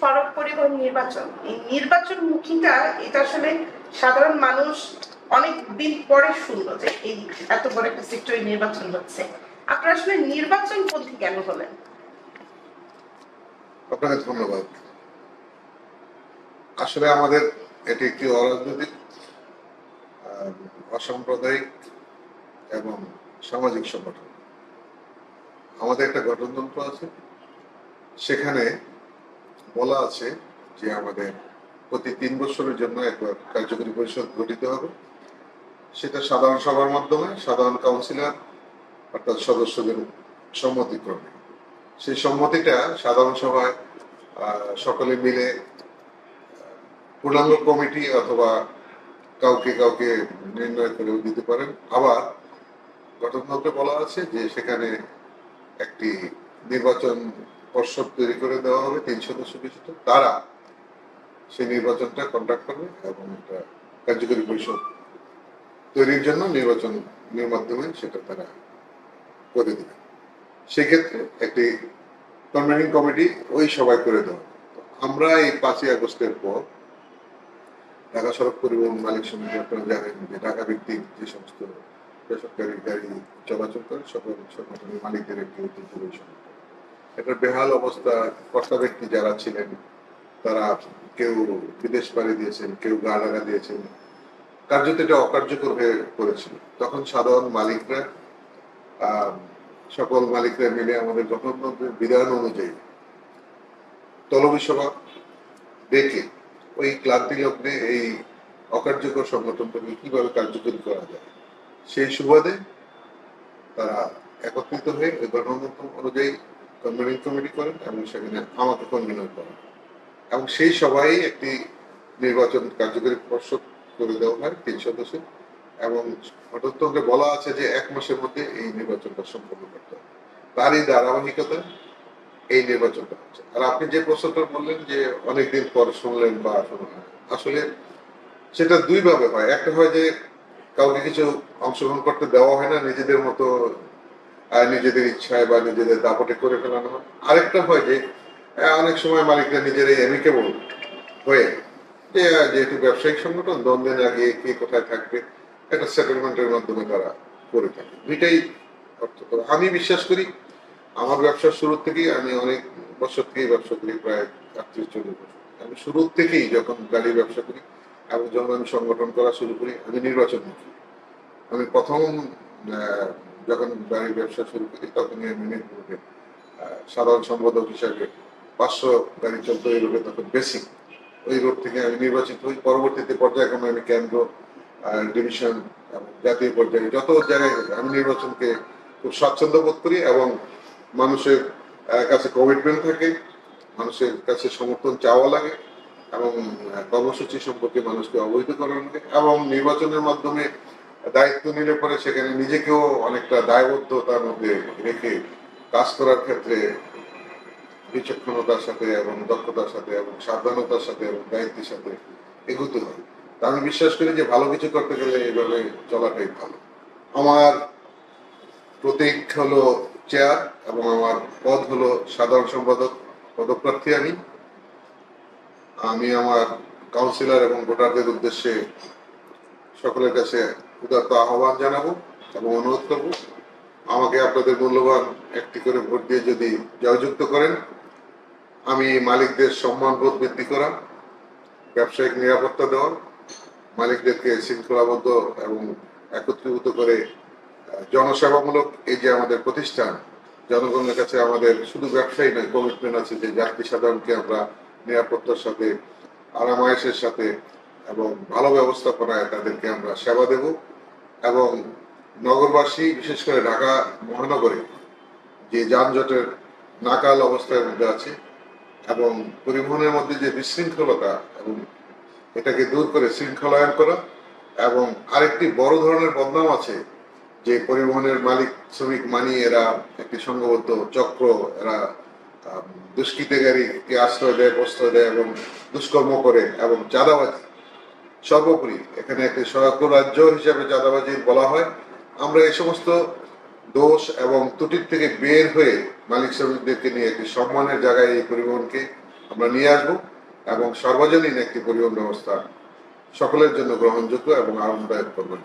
সড়ক পরিবহন নির্বাচন। এই নির্বাচন মুখীটা, এটা আসলে সাধারণ মানুষ অনেক দিন পরে শুনলো যে এই এত বড় একটা সেক্টরে নির্বাচন হচ্ছে। আপনারা আসলে নির্বাচন পন্থী কেন হলেন? আপনাকে ধন্যবাদ। আসলে আমাদের এটি একটি অরাজনৈতিক অসাম্প্রদায়িক এবং সামাজিক সংগঠন। আমাদের একটা গঠনতন্ত্র আছে। সেখানে বলা আছে যে আমাদের প্রতি তিন বছরের জন্য একবার কার্যকরী পরিষদ গঠিত হবে। সেটা সাধারণ সভার মাধ্যমে, সাধারণ কাউন্সিলর অর্থাৎ সদস্যদের সম্মতিক্রমে সেই সম্মতিটা সাধারণ সভায় সকলে মিলে পূর্ণাঙ্গ কমিটি অথবা কাউকে কাউকে নির্ণয় করেও দিতে পারেন। আবার গঠনতন্ত্রে বলা আছে যে সেখানে একটি নির্বাচন পর্ষদ তৈরি করে দেওয়া হবে, তিন সদস্য বিশিষ্ট তারা সেই নির্বাচনটা কন্ডাক্ট করবে এবং একটা কার্যকরী পরিষদ তৈরির জন্য নির্বাচনের মাধ্যমে সেটা তারা করে দেবে। সেক্ষেত্রে একটি কনভেনিং কমিটি ওই সবাই করে দেওয়া আমরা এই পাঁচই আগস্টের পর ঢাকা সড়ক পরিবহন মালিক সমিতি আপনারা জানেন যে ঢাকা ভিত্তিক যে সমস্ত বেসরকারি গাড়ি চলাচল করে, সকল সংগঠনের মালিকদের একটি ঐতিহ্যবাহী সংগঠন এটার বেহাল অবস্থা কর্তা ব্যক্তি যারা ছিলেন, তারা কেউ বিদেশ পাড়ি দিয়েছেন, কেউ গা লাগা দিয়েছেন। কার্যত এটা অকার্যকর হয়ে পড়েছিল। তখন সাধারণ মালিকরা সকল মালিকরা মিলে আমাদের গঠনতন্ত্রের বিধান অনুযায়ী তলবি সভা ডেকে ওই ক্লান্তি লগ্নে এই অকার্যকর সংগঠনটাকে কীভাবে কার্যকরী করা যায়, সেই সুবাদে তারা একত্রিত হয়ে গঠনতন্ত্র অনুযায়ী কনভেনিং কমিটি করেন এবং সেখানে আমাকে কনভেনর করেন এবং সেই সবাই একটি নির্বাচন কার্যকরী পর্ষদ করে দেওয়া হয়, তিন সদস্য। এবং গঠনতন্ত্রে বলা আছে যে এক মাসের মধ্যে এই নির্বাচনটা সম্পন্ন করতে হবে। তারই ধারাবাহিকতা এই নির্বাচনটা হচ্ছে। আর আপনি যে প্রশ্নটা বললেন যে অনেকদিন পর শুনলেন বা শোনা আসলে সেটা দুইভাবে হয়। একটা হয় যে কাউকে কিছু অংশগ্রহণ করতে দেওয়া হয় না, নিজেদের মতো নিজেদের ইচ্ছায় বা নিজেদের দাপটে করে ফেলানো হয়। আরেকটা হয় যে অনেক সময় মালিকরা নিজেরাই অ্যামিকেবল হয়ে যে যেহেতু ব্যবসায়িক সংগঠন, দ্বন্দ্বে না গিয়ে কে কোথায় থাকবে, একটা সেটেলমেন্টের মাধ্যমে তারা করে থাকে। দুইটাই অর্থ। আমি বিশ্বাস করি, আমার ব্যবসার শুরু থেকেই আমি অনেক বছর থেকেই ব্যবসা করি, প্রায় আটত্রিশ, চল্লিশ বছর। আমি শুরু থেকেই যখন গাড়ির ব্যবসা করি এবং যখন আমি সংগঠন করা শুরু করি, আমি নির্বাচন মুখী আমি প্রথম যখন গাড়ির ব্যবসা শুরু করি তখনই আমি মিরপুরে সাধারণ সম্পাদক হিসাবে পাঁচশো গাড়ি চলতো এই রোডে তখন বেশি। ওই রোড থেকে আমি নির্বাচিত হই। পরবর্তীতে পর্যায়ক্রমে আমি কেন্দ্র ডিভিশন জাতীয় পর্যায়ে যত জায়গায় আমি নির্বাচনকে খুব স্বাচ্ছন্দ্য বোধ করি এবং মানুষের কাছে কমিটমেন্ট থাকে, মানুষের কাছে সমর্থন চাওয়া লাগে এবং কর্মসূচি সম্পর্কে মানুষকে অবহিত করা লাগে এবং নির্বাচনের মাধ্যমে দায়িত্ব নিলে পরে সেখানে নিজেকেও অনেকটা দায়বদ্ধতার মধ্যে রেখে কাজ করার ক্ষেত্রে বিচক্ষণতার সাথে এবং দক্ষতার সাথে এবং সাবধানতার সাথে এবং দায়িত্বের সাথে এগোতে হয়। তা আমি বিশ্বাস করি যে ভালো কিছু করতে গেলে এইভাবে চলাটাই ভালো। আমার প্রতীক হলো চেয়ার এবং আমার পদ হলো সাধারণ সম্পাদক, পদপ্রার্থী আমি। আমি আমার কাউন্সিলর এবং ভোটারদের উদ্দেশ্যে সকলের কাছে উদাত্ত আহ্বান জানাব এবং অনুরোধ করব, আমাকে আপনাদের মূল্যবান একটি করে ভোট দিয়ে যদি জয়যুক্ত করেন, আমি মালিকদের সম্মানবোধ বৃদ্ধি করা ব্যবসায়িক নিরাপত্তা দেওয়া মালিকদেরকে শৃঙ্খলাবদ্ধ এবং একত্রীভূত করে জনসেবামূলক এই যে আমাদের প্রতিষ্ঠান, জনগণের কাছে আমাদের শুধু ব্যবসায়ী নয় কমিটমেন্ট আছে যে যাত্রী সাধারণকে আমরা নিরাপত্তার সাথে, আরামায়েশের সাথে এবং ভালো ব্যবস্থাপনায় তাদেরকে আমরা সেবা দেব এবং নগরবাসী, বিশেষ করে ঢাকা মহানগরে যে যানজটের নাকাল অবস্থার মধ্যে আছে এবং পরিবহনের মধ্যে যে বিশৃঙ্খলতা এবং এটাকে দূর করে শৃঙ্খলায়ন করা এবং আরেকটি বড় ধরনের বদনাম আছে যে পরিবহনের মালিক, শ্রমিক মানিয়ে এরা একটি সংঘবদ্ধ চক্র, এরা দুষ্কৃতিকারীকে আশ্রয় দেয়, প্রশ্রয় দেয় এবং দুষ্কর্ম করে এবং চাঁদাবাজি সর্বোপরি এখানে একটি সহায়ক রাজ্য হিসাবে চাঁদাবাজি বলা হয় আমরা এই সমস্ত দোষ এবং ত্রুটির থেকে বের হয়ে মালিক শ্রমিকদেরকে নিয়ে একটি সম্মানের জায়গায় এই পরিবহনকে আমরা নিয়ে আসব এবং সর্বজনীন একটি পরিবহন ব্যবস্থা সকলের জন্য গ্রহণযোগ্য এবং আরামদায়ক করবেন।